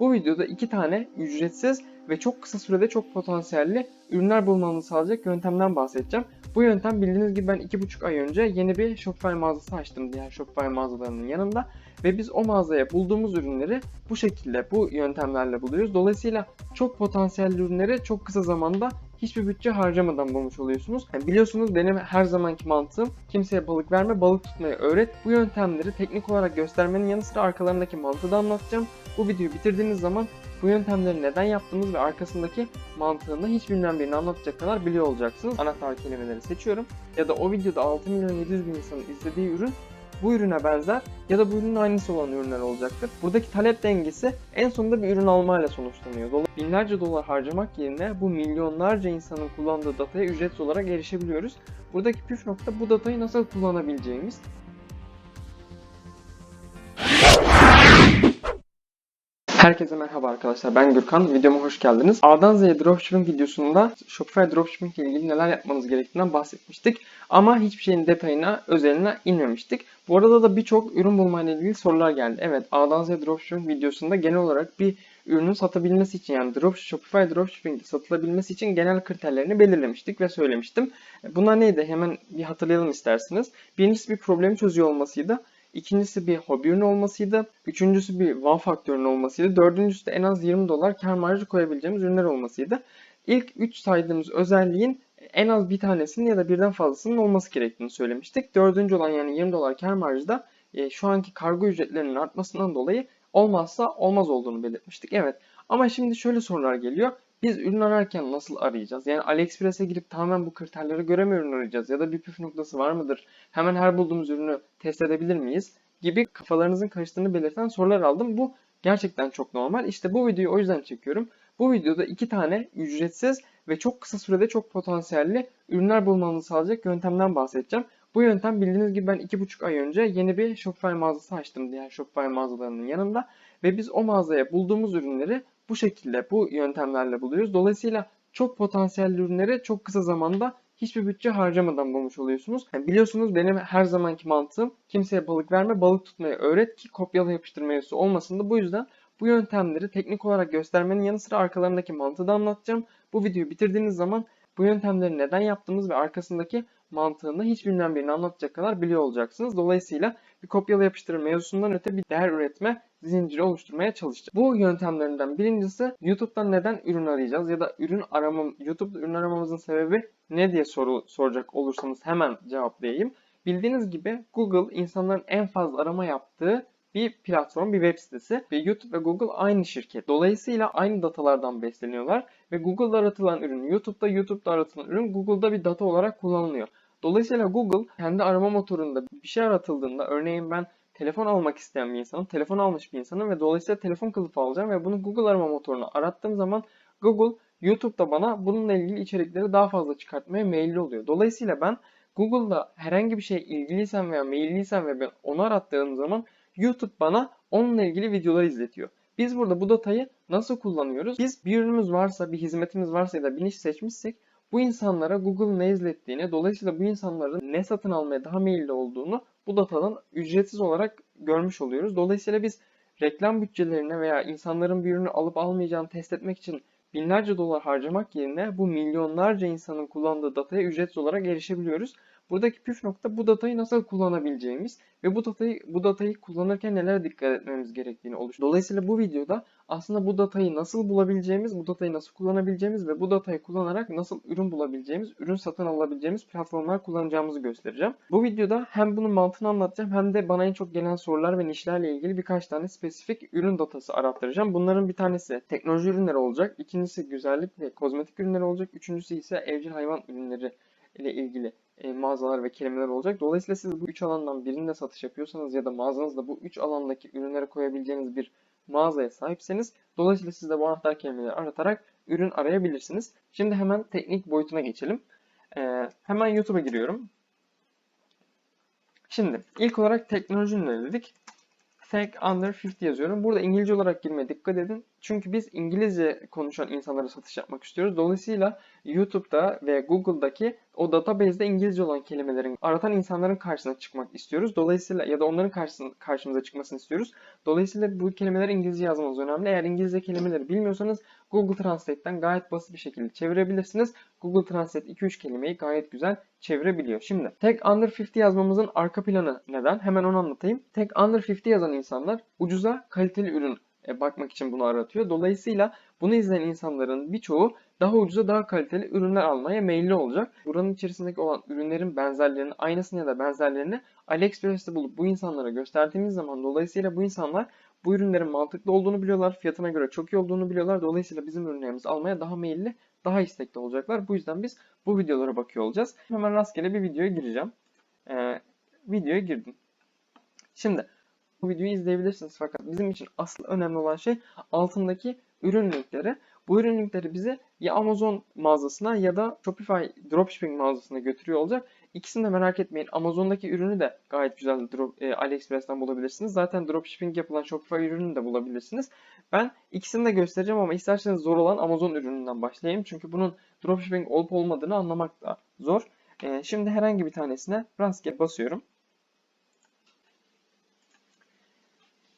Bu videoda iki tane ücretsiz ve çok kısa sürede çok potansiyelli ürünler bulmanızı sağlayacak yöntemden bahsedeceğim. Bu yöntem bildiğiniz gibi ben 2,5 ay önce yeni bir Shopify mağazası açtım diğer Shopify mağazalarının yanında. Ve biz o mağazaya bulduğumuz ürünleri bu şekilde, bu yöntemlerle buluyoruz. Dolayısıyla çok potansiyelli ürünleri çok kısa zamanda hiçbir bütçe harcamadan bulmuş oluyorsunuz. Yani biliyorsunuz benim her zamanki mantığım kimseye balık verme, balık tutmayı öğret. Bu yöntemleri teknik olarak göstermenin yanı sıra arkalarındaki mantığı da anlatacağım. Bu videoyu bitirdiğiniz zaman bu yöntemleri neden yaptığımız ve arkasındaki mantığını hiç bilmem birini anlatacak kadar biliyor olacaksınız. Anahtar kelimeleri seçiyorum. Ya da o videoda 6 milyon 700 bin insanın izlediği ürün bu ürüne benzer ya da bu ürünün aynısı olan ürünler olacaktır. Buradaki talep dengesi en sonunda bir ürün almayla sonuçlanıyor. Dolayısıyla binlerce dolar harcamak yerine bu milyonlarca insanın kullandığı dataya ücretsiz olarak erişebiliyoruz. Buradaki püf nokta bu datayı nasıl kullanabileceğimiz. Herkese merhaba arkadaşlar ben Gürkan videoma hoş geldiniz. A'dan Z'ye dropshipping videosunda Shopify dropshipping ile ilgili neler yapmanız gerektiğinden bahsetmiştik. Ama hiçbir şeyin detayına, özeline inmemiştik. Bu arada da birçok ürün bulma ilgili sorular geldi. Evet A'dan Z'ye dropshipping videosunda genel olarak bir ürünün satabilmesi için yani drop, Shopify dropshipping'de satılabilmesi için genel kriterlerini belirlemiştik ve söylemiştim. Bunlar neydi? Hemen bir hatırlayalım isterseniz. Birincisi bir problemi çözüyor olmasıydı. İkincisi bir hobi olmasıydı. Üçüncüsü bir wow faktörünün olmasıydı. Dördüncüsü de en az 20 dolar kar marjı koyabileceğimiz ürünler olmasıydı. İlk 3 saydığımız özelliğin en az bir tanesinin ya da birden fazlasının olması gerektiğini söylemiştik. Dördüncü olan yani 20 dolar kar marjı da e, şu anki kargo ücretlerinin artmasından dolayı olmazsa olmaz olduğunu belirtmiştik. Evet ama şimdi şöyle sorular geliyor. Biz ürün ararken nasıl arayacağız? Yani AliExpress'e girip tamamen bu kriterlere göre mi ürün arayacağız? Ya da bir püf noktası var mıdır? Hemen her bulduğumuz ürünü test edebilir miyiz? Gibi kafalarınızın karıştığını belirten sorular aldım. Bu gerçekten çok normal. İşte bu videoyu o yüzden çekiyorum. Bu videoda iki tane ücretsiz ve çok kısa sürede çok potansiyelli ürünler bulmanızı sağlayacak yöntemden bahsedeceğim. Bu yöntem bildiğiniz gibi ben 2,5 ay önce yeni bir Shopify mağazası açtım diğer Shopify mağazalarının yanında. Ve biz o mağazaya bulduğumuz ürünleri bu şekilde, bu yöntemlerle buluyoruz. Dolayısıyla çok potansiyelli ürünleri çok kısa zamanda hiçbir bütçe harcamadan bulmuş oluyorsunuz. Yani biliyorsunuz benim her zamanki mantığım kimseye balık verme, balık tutmayı öğret ki kopyala yapıştır mevzusu olmasın da bu yüzden bu yöntemleri teknik olarak göstermenin yanı sıra arkalarındaki mantığı da anlatacağım. Bu videoyu bitirdiğiniz zaman bu yöntemleri neden yaptığımız ve arkasındaki mantığını hiç bilmem birini anlatacak kadar biliyor olacaksınız. Dolayısıyla bir kopyala yapıştırır mevzusundan öte bir değer üretme zinciri oluşturmaya çalışacağım. Bu yöntemlerinden birincisi YouTube'dan neden ürün arayacağız ya da ürün aramam YouTube'da ürün aramamızın sebebi ne diye soru soracak olursanız hemen cevaplayayım. Bildiğiniz gibi Google insanların en fazla arama yaptığı bir platform, bir web sitesi ve YouTube ve Google aynı şirket. Dolayısıyla aynı datalardan besleniyorlar ve Google'da aratılan ürün YouTube'da, YouTube'da aratılan ürün Google'da bir data olarak kullanılıyor. Dolayısıyla Google kendi arama motorunda bir şey aratıldığında örneğin ben telefon almak isteyen bir insanım, telefon almış bir insanım ve dolayısıyla telefon kılıfı alacağım ve bunu Google arama motoruna arattığım zaman Google YouTube'da bana bununla ilgili içerikleri daha fazla çıkartmaya meyilli oluyor. Dolayısıyla ben Google'da herhangi bir şey ilgiliysem veya meyilliysem ve ben onu arattığım zaman YouTube bana onunla ilgili videolar izletiyor. Biz burada bu datayı nasıl kullanıyoruz? Biz bir ürünümüz varsa, bir hizmetimiz varsa ya da bir niş seçmişsek bu insanlara Google ne izlettiğini, dolayısıyla bu insanların ne satın almaya daha meyilli olduğunu bu datadan ücretsiz olarak görmüş oluyoruz. Dolayısıyla biz reklam bütçelerine veya insanların bir ürünü alıp almayacağını test etmek için binlerce dolar harcamak yerine bu milyonlarca insanın kullandığı dataya ücretsiz olarak erişebiliyoruz. Buradaki püf nokta bu datayı nasıl kullanabileceğimiz ve bu datayı bu datayı kullanırken nelere dikkat etmemiz gerektiğini oluşturuyor. Dolayısıyla bu videoda aslında bu datayı nasıl bulabileceğimiz, bu datayı nasıl kullanabileceğimiz ve bu datayı kullanarak nasıl ürün bulabileceğimiz, ürün satın alabileceğimiz platformlar kullanacağımızı göstereceğim. Bu videoda hem bunun mantığını anlatacağım hem de bana en çok gelen sorular ve nişlerle ilgili birkaç tane spesifik ürün datası arattıracağım. Bunların bir tanesi teknoloji ürünleri olacak, ikincisi güzellik ve kozmetik ürünleri olacak, üçüncüsü ise evcil hayvan ürünleri ile ilgili e, mağazalar ve kelimeler olacak. Dolayısıyla siz bu üç alandan birinde satış yapıyorsanız ya da mağazanızda bu üç alandaki ürünlere koyabileceğiniz bir mağazaya sahipseniz dolayısıyla siz de bu anahtar kelimeleri aratarak ürün arayabilirsiniz. Şimdi hemen teknik boyutuna geçelim. Ee, hemen YouTube'a giriyorum. Şimdi ilk olarak teknoloji dedik. Tech Under 50 yazıyorum. Burada İngilizce olarak girmeye dikkat edin. Çünkü biz İngilizce konuşan insanlara satış yapmak istiyoruz. Dolayısıyla YouTube'da ve Google'daki o database'de İngilizce olan kelimelerin aratan insanların karşısına çıkmak istiyoruz. Dolayısıyla ya da onların karşısına, karşımıza çıkmasını istiyoruz. Dolayısıyla bu kelimeleri İngilizce yazmanız önemli. Eğer İngilizce kelimeleri bilmiyorsanız Google Translate'ten gayet basit bir şekilde çevirebilirsiniz. Google Translate 2-3 kelimeyi gayet güzel çevirebiliyor. Şimdi tek under 50 yazmamızın arka planı neden? Hemen onu anlatayım. Tek under 50 yazan insanlar ucuza kaliteli ürün e, bakmak için bunu aratıyor. Dolayısıyla bunu izleyen insanların birçoğu daha ucuza daha kaliteli ürünler almaya meyilli olacak. Buranın içerisindeki olan ürünlerin benzerlerini, aynısını ya da benzerlerini AliExpress'te bulup bu insanlara gösterdiğimiz zaman dolayısıyla bu insanlar bu ürünlerin mantıklı olduğunu biliyorlar, fiyatına göre çok iyi olduğunu biliyorlar. Dolayısıyla bizim ürünlerimizi almaya daha meyilli, daha istekli olacaklar. Bu yüzden biz bu videolara bakıyor olacağız. Hemen rastgele bir videoya gireceğim. Ee, videoya girdim. Şimdi bu videoyu izleyebilirsiniz fakat bizim için asıl önemli olan şey altındaki ürün linkleri. Bu ürün linkleri bizi ya Amazon mağazasına ya da Shopify dropshipping mağazasına götürüyor olacak. İkisini de merak etmeyin. Amazon'daki ürünü de gayet güzel drop, e, AliExpress'ten bulabilirsiniz. Zaten dropshipping yapılan Shopify ürününü de bulabilirsiniz. Ben ikisini de göstereceğim ama isterseniz zor olan Amazon ürününden başlayayım. Çünkü bunun dropshipping olup olmadığını anlamak da zor. E, şimdi herhangi bir tanesine rastgele basıyorum.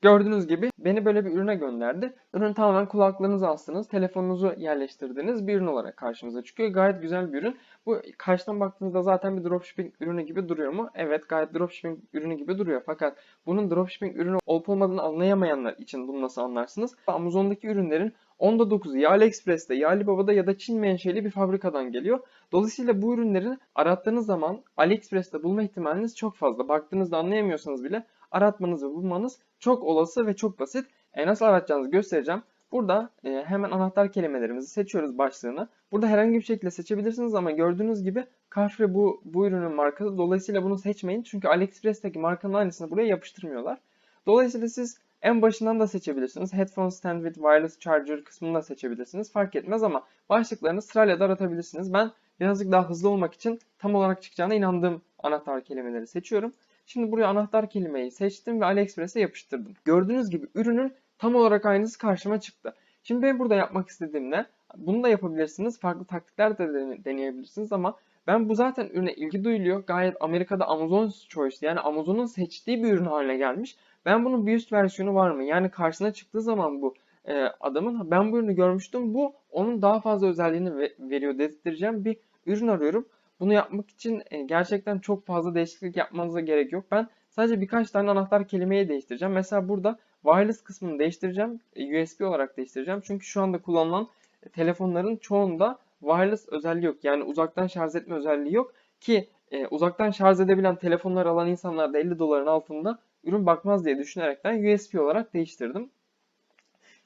Gördüğünüz gibi beni böyle bir ürüne gönderdi. Ürün tamamen kulaklarınızı astınız, telefonunuzu yerleştirdiğiniz bir ürün olarak karşımıza çıkıyor. Gayet güzel bir ürün. Bu karşıdan baktığınızda zaten bir dropshipping ürünü gibi duruyor mu? Evet gayet dropshipping ürünü gibi duruyor. Fakat bunun dropshipping ürünü olup olmadığını anlayamayanlar için bunu nasıl anlarsınız? Amazon'daki ürünlerin onda 9'u ya AliExpress'te ya Alibaba'da ya da Çin menşeli bir fabrikadan geliyor. Dolayısıyla bu ürünleri arattığınız zaman AliExpress'te bulma ihtimaliniz çok fazla. Baktığınızda anlayamıyorsanız bile aratmanız ve bulmanız çok olası ve çok basit. E, nasıl aratacağınızı göstereceğim. Burada e, hemen anahtar kelimelerimizi seçiyoruz başlığını. Burada herhangi bir şekilde seçebilirsiniz ama gördüğünüz gibi Carrefour bu, bu ürünün markası. Dolayısıyla bunu seçmeyin. Çünkü AliExpress'teki markanın aynısını buraya yapıştırmıyorlar. Dolayısıyla siz en başından da seçebilirsiniz. Headphone stand with wireless charger kısmını da seçebilirsiniz. Fark etmez ama başlıklarını sırayla da aratabilirsiniz. Ben birazcık daha hızlı olmak için tam olarak çıkacağına inandığım anahtar kelimeleri seçiyorum. Şimdi buraya anahtar kelimeyi seçtim ve AliExpress'e yapıştırdım. Gördüğünüz gibi ürünün tam olarak aynısı karşıma çıktı. Şimdi ben burada yapmak istediğim ne? Bunu da yapabilirsiniz. Farklı taktikler de deneyebilirsiniz ama ben bu zaten ürüne ilgi duyuluyor. Gayet Amerika'da Amazon Choice yani Amazon'un seçtiği bir ürün haline gelmiş. Ben bunun bir üst versiyonu var mı? Yani karşısına çıktığı zaman bu e, adamın ben bu ürünü görmüştüm. Bu onun daha fazla özelliğini ve, veriyor dedirteceğim bir ürün arıyorum. Bunu yapmak için e, gerçekten çok fazla değişiklik yapmanıza gerek yok. Ben sadece birkaç tane anahtar kelimeyi değiştireceğim. Mesela burada wireless kısmını değiştireceğim. E, USB olarak değiştireceğim. Çünkü şu anda kullanılan e, telefonların çoğunda wireless özelliği yok. Yani uzaktan şarj etme özelliği yok. Ki uzaktan şarj edebilen telefonlar alan insanlar da 50 doların altında ürün bakmaz diye düşünerekten USB olarak değiştirdim.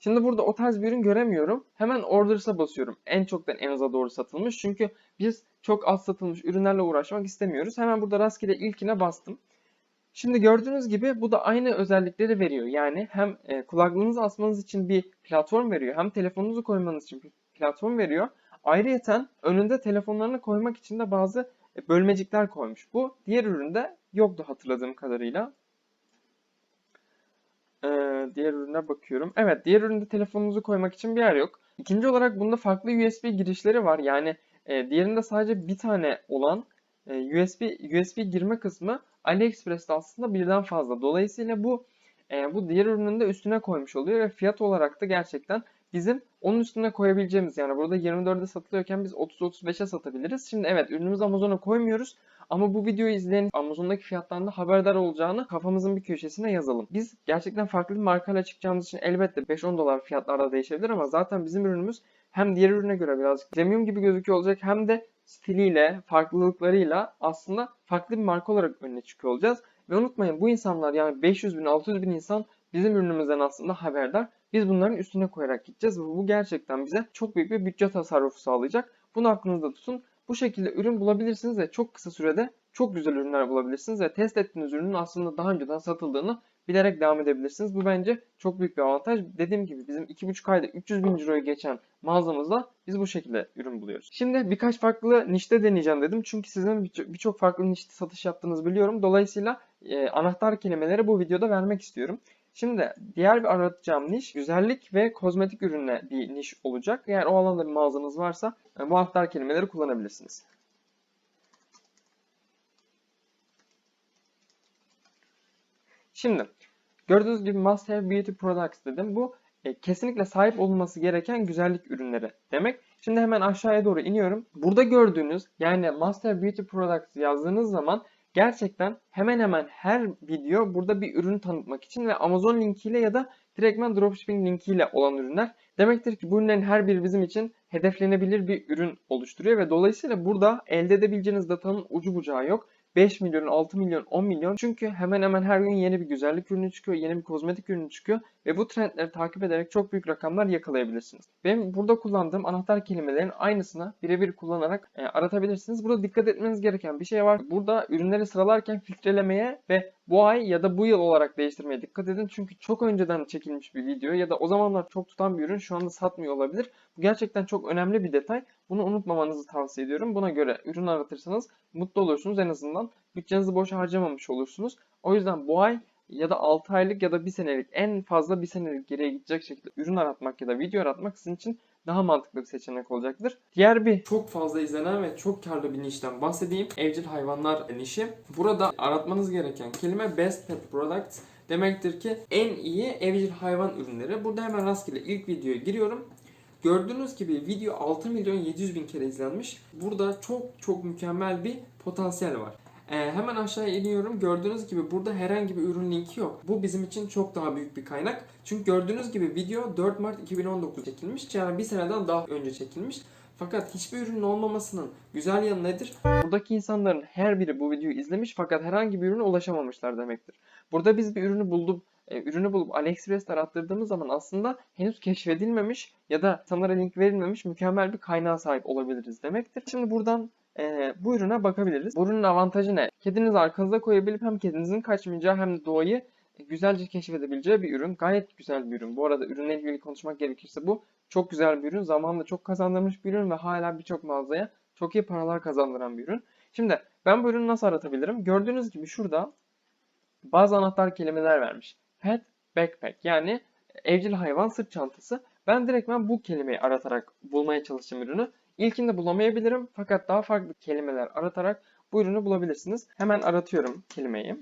Şimdi burada o tarz bir ürün göremiyorum. Hemen Orders'a basıyorum. En çoktan en aza doğru satılmış. Çünkü biz çok az satılmış ürünlerle uğraşmak istemiyoruz. Hemen burada rastgele ilkine bastım. Şimdi gördüğünüz gibi bu da aynı özellikleri veriyor. Yani hem e, kulaklığınızı asmanız için bir platform veriyor. Hem telefonunuzu koymanız için bir platform veriyor. Ayrıyeten önünde telefonlarını koymak için de bazı e, bölmecikler koymuş. Bu diğer üründe yoktu hatırladığım kadarıyla. Ee, diğer ürüne bakıyorum. Evet diğer üründe telefonunuzu koymak için bir yer yok. İkinci olarak bunda farklı USB girişleri var. Yani e, diğerinde sadece bir tane olan e, USB USB girme kısmı AliExpress'te aslında birden fazla. Dolayısıyla bu e, bu diğer ürünün de üstüne koymuş oluyor ve fiyat olarak da gerçekten bizim onun üstüne koyabileceğimiz yani burada 24'e satılıyorken biz 30-35'e satabiliriz. Şimdi evet ürünümüzü Amazon'a koymuyoruz ama bu videoyu izleyen Amazon'daki fiyattan da haberdar olacağını kafamızın bir köşesine yazalım. Biz gerçekten farklı bir markayla çıkacağımız için elbette 5-10 dolar fiyatlarda değişebilir ama zaten bizim ürünümüz hem diğer ürüne göre birazcık premium gibi gözüküyor olacak hem de stiliyle, farklılıklarıyla aslında farklı bir marka olarak önüne çıkıyor olacağız. Ve unutmayın bu insanlar yani 500 bin, 600 bin insan bizim ürünümüzden aslında haberdar. Biz bunların üstüne koyarak gideceğiz ve bu gerçekten bize çok büyük bir bütçe tasarrufu sağlayacak. Bunu aklınızda tutun. Bu şekilde ürün bulabilirsiniz ve çok kısa sürede çok güzel ürünler bulabilirsiniz ve test ettiğiniz ürünün aslında daha önceden satıldığını bilerek devam edebilirsiniz. Bu bence çok büyük bir avantaj. Dediğim gibi bizim 2,5 ayda 300 bin euroyu geçen mağazamızda biz bu şekilde ürün buluyoruz. Şimdi birkaç farklı nişte deneyeceğim dedim. Çünkü sizin birçok farklı nişte satış yaptığınızı biliyorum. Dolayısıyla e, anahtar kelimeleri bu videoda vermek istiyorum. Şimdi diğer bir aratacağım niş güzellik ve kozmetik ürünle bir niş olacak. Eğer o alanda bir mağazanız varsa e, bu anahtar kelimeleri kullanabilirsiniz. Şimdi gördüğünüz gibi must have beauty products dedim. Bu e, kesinlikle sahip olması gereken güzellik ürünleri demek. Şimdi hemen aşağıya doğru iniyorum. Burada gördüğünüz yani must have beauty products yazdığınız zaman gerçekten hemen hemen her video burada bir ürün tanıtmak için ve Amazon linkiyle ya da direktmen dropshipping linkiyle olan ürünler. Demektir ki bu ürünlerin her biri bizim için hedeflenebilir bir ürün oluşturuyor ve dolayısıyla burada elde edebileceğiniz datanın ucu bucağı yok. 5 milyon, 6 milyon, 10 milyon. Çünkü hemen hemen her gün yeni bir güzellik ürünü çıkıyor, yeni bir kozmetik ürünü çıkıyor ve bu trendleri takip ederek çok büyük rakamlar yakalayabilirsiniz. Benim burada kullandığım anahtar kelimelerin aynısını birebir kullanarak e, aratabilirsiniz. Burada dikkat etmeniz gereken bir şey var. Burada ürünleri sıralarken filtrelemeye ve bu ay ya da bu yıl olarak değiştirmeye dikkat edin. Çünkü çok önceden çekilmiş bir video ya da o zamanlar çok tutan bir ürün şu anda satmıyor olabilir. Bu gerçekten çok önemli bir detay. Bunu unutmamanızı tavsiye ediyorum. Buna göre ürün aratırsanız mutlu olursunuz. En azından bütçenizi boş harcamamış olursunuz. O yüzden bu ay ya da 6 aylık ya da 1 senelik en fazla 1 senelik geriye gidecek şekilde ürün aratmak ya da video aratmak sizin için daha mantıklı bir seçenek olacaktır. Diğer bir çok fazla izlenen ve çok karlı bir nişten bahsedeyim. Evcil hayvanlar nişi. Burada aratmanız gereken kelime best pet products demektir ki en iyi evcil hayvan ürünleri. Burada hemen rastgele ilk videoya giriyorum. Gördüğünüz gibi video 6 milyon 700 bin kere izlenmiş. Burada çok çok mükemmel bir potansiyel var. Ee, hemen aşağıya iniyorum. Gördüğünüz gibi burada herhangi bir ürün linki yok. Bu bizim için çok daha büyük bir kaynak. Çünkü gördüğünüz gibi video 4 Mart 2019 çekilmiş. Yani bir seneden daha önce çekilmiş. Fakat hiçbir ürünün olmamasının güzel yanı nedir? Buradaki insanların her biri bu videoyu izlemiş fakat herhangi bir ürüne ulaşamamışlar demektir. Burada biz bir ürünü bulduk, e, ürünü bulup AliExpress'te arattırdığımız zaman aslında henüz keşfedilmemiş ya da insanlara link verilmemiş mükemmel bir kaynağa sahip olabiliriz demektir. Şimdi buradan e, bu ürüne bakabiliriz. Bu ürünün avantajı ne? Kedinizi arkanıza koyabilip hem kedinizin kaçmayacağı hem de doğayı güzelce keşfedebileceği bir ürün. Gayet güzel bir ürün. Bu arada ürünle ilgili konuşmak gerekirse bu çok güzel bir ürün. Zamanında çok kazandırmış bir ürün ve hala birçok mağazaya çok iyi paralar kazandıran bir ürün. Şimdi ben bu ürünü nasıl aratabilirim? Gördüğünüz gibi şurada bazı anahtar kelimeler vermiş. Pet, backpack yani evcil hayvan sırt çantası. Ben direktmen bu kelimeyi aratarak bulmaya çalıştım ürünü. İlkinde bulamayabilirim fakat daha farklı kelimeler aratarak bu ürünü bulabilirsiniz. Hemen aratıyorum kelimeyi.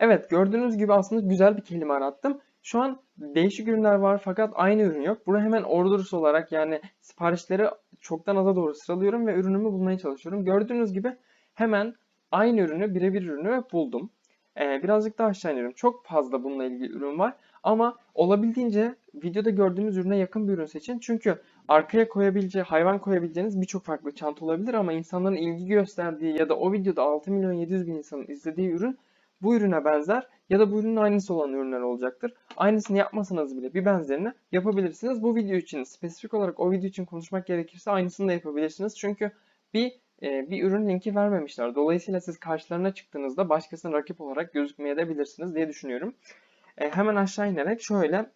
Evet gördüğünüz gibi aslında güzel bir kelime arattım. Şu an değişik ürünler var fakat aynı ürün yok. Bunu hemen orders olarak yani siparişleri çoktan aza doğru sıralıyorum ve ürünümü bulmaya çalışıyorum. Gördüğünüz gibi hemen aynı ürünü birebir ürünü buldum. Ee, birazcık daha aşağı iniyorum. Çok fazla bununla ilgili ürün var. Ama olabildiğince videoda gördüğümüz ürüne yakın bir ürün seçin. Çünkü arkaya koyabileceği, hayvan koyabileceğiniz birçok farklı çanta olabilir ama insanların ilgi gösterdiği ya da o videoda 6 milyon 700 bin insanın izlediği ürün bu ürüne benzer ya da bu ürünün aynısı olan ürünler olacaktır. Aynısını yapmasanız bile bir benzerini yapabilirsiniz. Bu video için spesifik olarak o video için konuşmak gerekirse aynısını da yapabilirsiniz. Çünkü bir bir ürün linki vermemişler. Dolayısıyla siz karşılarına çıktığınızda başkasının rakip olarak gözükmeye de bilirsiniz diye düşünüyorum. Hemen aşağı inerek şöyle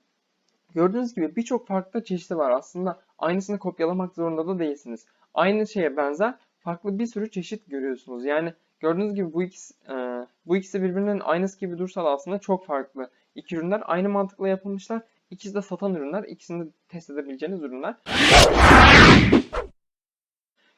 gördüğünüz gibi birçok farklı çeşidi var. Aslında aynısını kopyalamak zorunda da değilsiniz. Aynı şeye benzer farklı bir sürü çeşit görüyorsunuz. Yani gördüğünüz gibi bu ikisi, bu ikisi birbirinin aynısı gibi dursa da aslında çok farklı. İki ürünler aynı mantıkla yapılmışlar. İkisi de satan ürünler. İkisini de test edebileceğiniz ürünler.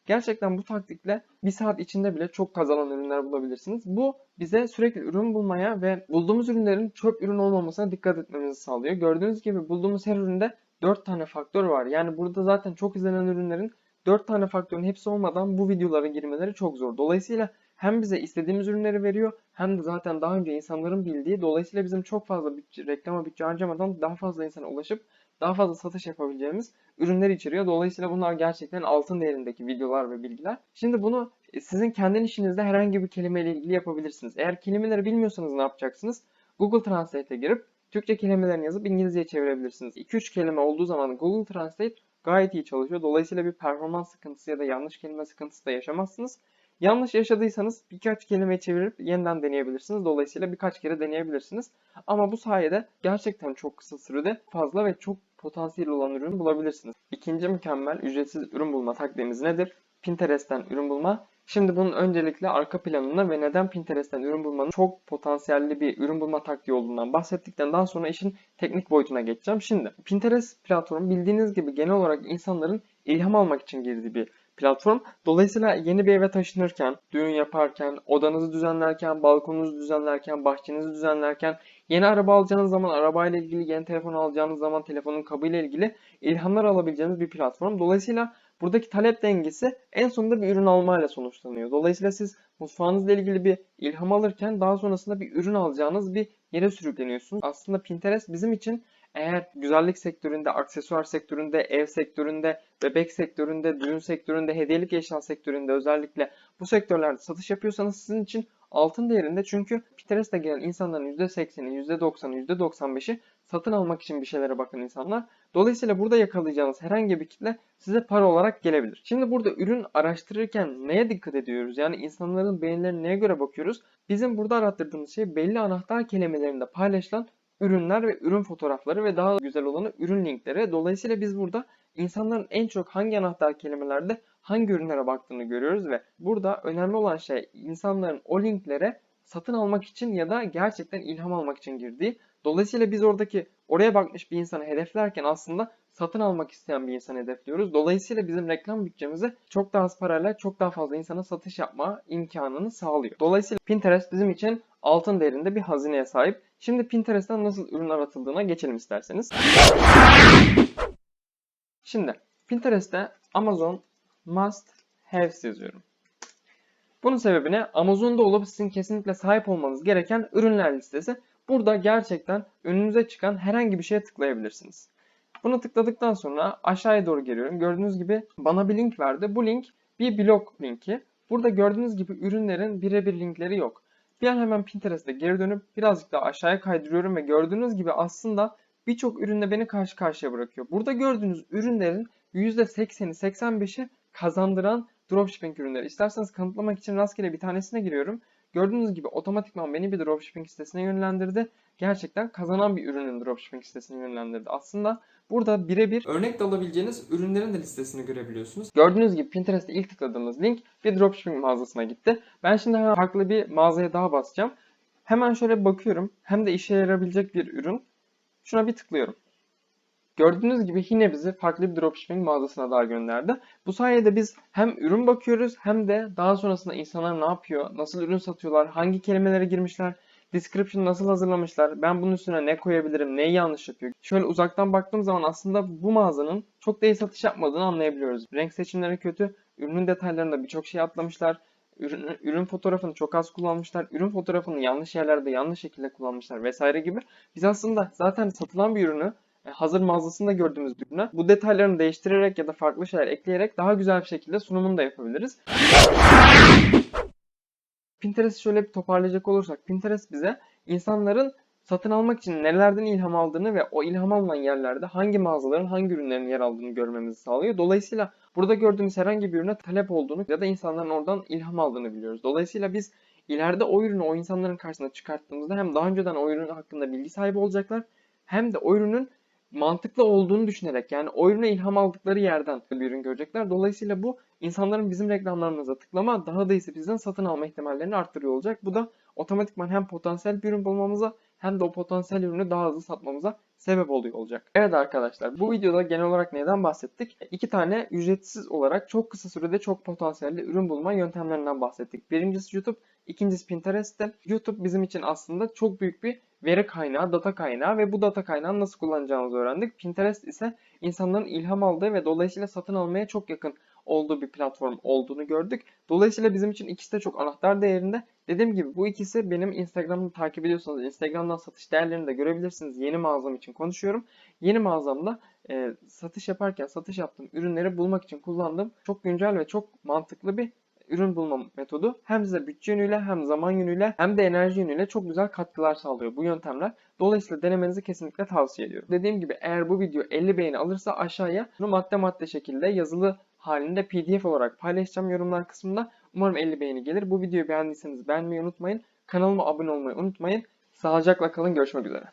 Gerçekten bu taktikle bir saat içinde bile çok kazanan ürünler bulabilirsiniz. Bu bize sürekli ürün bulmaya ve bulduğumuz ürünlerin çöp ürün olmamasına dikkat etmemizi sağlıyor. Gördüğünüz gibi bulduğumuz her üründe 4 tane faktör var. Yani burada zaten çok izlenen ürünlerin 4 tane faktörün hepsi olmadan bu videolara girmeleri çok zor. Dolayısıyla hem bize istediğimiz ürünleri veriyor hem de zaten daha önce insanların bildiği dolayısıyla bizim çok fazla bütçe, reklama bütçe harcamadan daha fazla insana ulaşıp daha fazla satış yapabileceğimiz ürünler içeriyor. Dolayısıyla bunlar gerçekten altın değerindeki videolar ve bilgiler. Şimdi bunu e, sizin kendi işinizde herhangi bir kelimeyle ilgili yapabilirsiniz. Eğer kelimeleri bilmiyorsanız ne yapacaksınız? Google Translate'e girip Türkçe kelimelerini yazıp İngilizceye çevirebilirsiniz. 2-3 kelime olduğu zaman Google Translate gayet iyi çalışıyor. Dolayısıyla bir performans sıkıntısı ya da yanlış kelime sıkıntısı da yaşamazsınız. Yanlış yaşadıysanız birkaç kelimeyi çevirip yeniden deneyebilirsiniz. Dolayısıyla birkaç kere deneyebilirsiniz. Ama bu sayede gerçekten çok kısa sürede fazla ve çok potansiyel olan ürün bulabilirsiniz. İkinci mükemmel ücretsiz ürün bulma taktiğimiz nedir? Pinterest'ten ürün bulma. Şimdi bunun öncelikle arka planını ve neden Pinterest'ten ürün bulmanın çok potansiyelli bir ürün bulma taktiği olduğundan bahsettikten daha sonra işin teknik boyutuna geçeceğim. Şimdi Pinterest platformu bildiğiniz gibi genel olarak insanların ilham almak için girdiği bir platform. Dolayısıyla yeni bir eve taşınırken, düğün yaparken, odanızı düzenlerken, balkonunuzu düzenlerken, bahçenizi düzenlerken, yeni araba alacağınız zaman arabayla ilgili, yeni telefon alacağınız zaman telefonun kabıyla ilgili ilhamlar alabileceğiniz bir platform. Dolayısıyla buradaki talep dengesi en sonunda bir ürün almayla sonuçlanıyor. Dolayısıyla siz mutfağınızla ilgili bir ilham alırken daha sonrasında bir ürün alacağınız bir yere sürükleniyorsunuz. Aslında Pinterest bizim için eğer güzellik sektöründe, aksesuar sektöründe, ev sektöründe, bebek sektöründe, düğün sektöründe, hediyelik eşya sektöründe özellikle bu sektörlerde satış yapıyorsanız sizin için altın değerinde çünkü Pinterest'e gelen insanların %80'i, %90'ı, %95'i satın almak için bir şeylere bakan insanlar. Dolayısıyla burada yakalayacağınız herhangi bir kitle size para olarak gelebilir. Şimdi burada ürün araştırırken neye dikkat ediyoruz? Yani insanların beğenilerine neye göre bakıyoruz? Bizim burada arattırdığımız şey belli anahtar kelimelerinde paylaşılan ürünler ve ürün fotoğrafları ve daha güzel olanı ürün linkleri. Dolayısıyla biz burada insanların en çok hangi anahtar kelimelerde hangi ürünlere baktığını görüyoruz ve burada önemli olan şey insanların o linklere satın almak için ya da gerçekten ilham almak için girdiği. Dolayısıyla biz oradaki oraya bakmış bir insanı hedeflerken aslında satın almak isteyen bir insanı hedefliyoruz. Dolayısıyla bizim reklam bütçemizi çok daha az parayla çok daha fazla insana satış yapma imkanını sağlıyor. Dolayısıyla Pinterest bizim için altın değerinde bir hazineye sahip. Şimdi Pinterest'ten nasıl ürün aratıldığına geçelim isterseniz. Şimdi Pinterest'te Amazon must have yazıyorum. Bunun sebebi ne? Amazon'da olup sizin kesinlikle sahip olmanız gereken ürünler listesi. Burada gerçekten önünüze çıkan herhangi bir şeye tıklayabilirsiniz. Bunu tıkladıktan sonra aşağıya doğru geliyorum. Gördüğünüz gibi bana bir link verdi. Bu link bir blog linki. Burada gördüğünüz gibi ürünlerin birebir linkleri yok. Bir an hemen Pinterest'e geri dönüp birazcık daha aşağıya kaydırıyorum ve gördüğünüz gibi aslında birçok ürünle beni karşı karşıya bırakıyor. Burada gördüğünüz ürünlerin %80'i 85'i kazandıran dropshipping ürünleri. İsterseniz kanıtlamak için rastgele bir tanesine giriyorum. Gördüğünüz gibi otomatikman beni bir dropshipping sitesine yönlendirdi. Gerçekten kazanan bir ürünün dropshipping sitesine yönlendirdi. Aslında burada birebir örnek de alabileceğiniz ürünlerin de listesini görebiliyorsunuz. Gördüğünüz gibi Pinterest'te ilk tıkladığımız link bir dropshipping mağazasına gitti. Ben şimdi hemen farklı bir mağazaya daha basacağım. Hemen şöyle bakıyorum. Hem de işe yarayabilecek bir ürün. Şuna bir tıklıyorum. Gördüğünüz gibi yine bizi farklı bir dropshipping mağazasına daha gönderdi. Bu sayede biz hem ürün bakıyoruz hem de daha sonrasında insanlar ne yapıyor, nasıl ürün satıyorlar, hangi kelimelere girmişler, description nasıl hazırlamışlar, ben bunun üstüne ne koyabilirim, neyi yanlış yapıyor. Şöyle uzaktan baktığım zaman aslında bu mağazanın çok da iyi satış yapmadığını anlayabiliyoruz. Renk seçimleri kötü, ürünün detaylarında birçok şey atlamışlar. Ürün, ürün fotoğrafını çok az kullanmışlar. Ürün fotoğrafını yanlış yerlerde yanlış şekilde kullanmışlar vesaire gibi. Biz aslında zaten satılan bir ürünü e, hazır mağazasında gördüğümüz ürüne bu detaylarını değiştirerek ya da farklı şeyler ekleyerek daha güzel bir şekilde sunumunu da yapabiliriz. Pinterest'i şöyle bir toparlayacak olursak Pinterest bize insanların satın almak için nelerden ilham aldığını ve o ilham alınan yerlerde hangi mağazaların hangi ürünlerin yer aldığını görmemizi sağlıyor. Dolayısıyla burada gördüğümüz herhangi bir ürüne talep olduğunu ya da insanların oradan ilham aldığını biliyoruz. Dolayısıyla biz ileride o ürünü o insanların karşısına çıkarttığımızda hem daha önceden o ürün hakkında bilgi sahibi olacaklar hem de o ürünün mantıklı olduğunu düşünerek yani o ilham aldıkları yerden bir ürün görecekler. Dolayısıyla bu insanların bizim reklamlarımıza tıklama daha da ise bizden satın alma ihtimallerini arttırıyor olacak. Bu da otomatikman hem potansiyel bir ürün bulmamıza hem de o potansiyel ürünü daha hızlı satmamıza sebep oluyor olacak. Evet arkadaşlar bu videoda genel olarak neden bahsettik? İki tane ücretsiz olarak çok kısa sürede çok potansiyelli ürün bulma yöntemlerinden bahsettik. Birincisi YouTube, ikincisi Pinterest'te. YouTube bizim için aslında çok büyük bir veri kaynağı, data kaynağı ve bu data kaynağını nasıl kullanacağımızı öğrendik. Pinterest ise insanların ilham aldığı ve dolayısıyla satın almaya çok yakın olduğu bir platform olduğunu gördük. Dolayısıyla bizim için ikisi de çok anahtar değerinde. Dediğim gibi bu ikisi benim Instagram'ı takip ediyorsanız Instagram'dan satış değerlerini de görebilirsiniz. Yeni mağazam için konuşuyorum. Yeni mağazamda e, satış yaparken satış yaptığım ürünleri bulmak için kullandığım çok güncel ve çok mantıklı bir ürün bulma metodu hem size bütçe yönüyle hem zaman yönüyle hem de enerji yönüyle çok güzel katkılar sağlıyor bu yöntemler. Dolayısıyla denemenizi kesinlikle tavsiye ediyorum. Dediğim gibi eğer bu video 50 beğeni alırsa aşağıya bunu madde madde şekilde yazılı halinde pdf olarak paylaşacağım yorumlar kısmında. Umarım 50 beğeni gelir. Bu videoyu beğendiyseniz beğenmeyi unutmayın. Kanalıma abone olmayı unutmayın. Sağlıcakla kalın. Görüşmek üzere.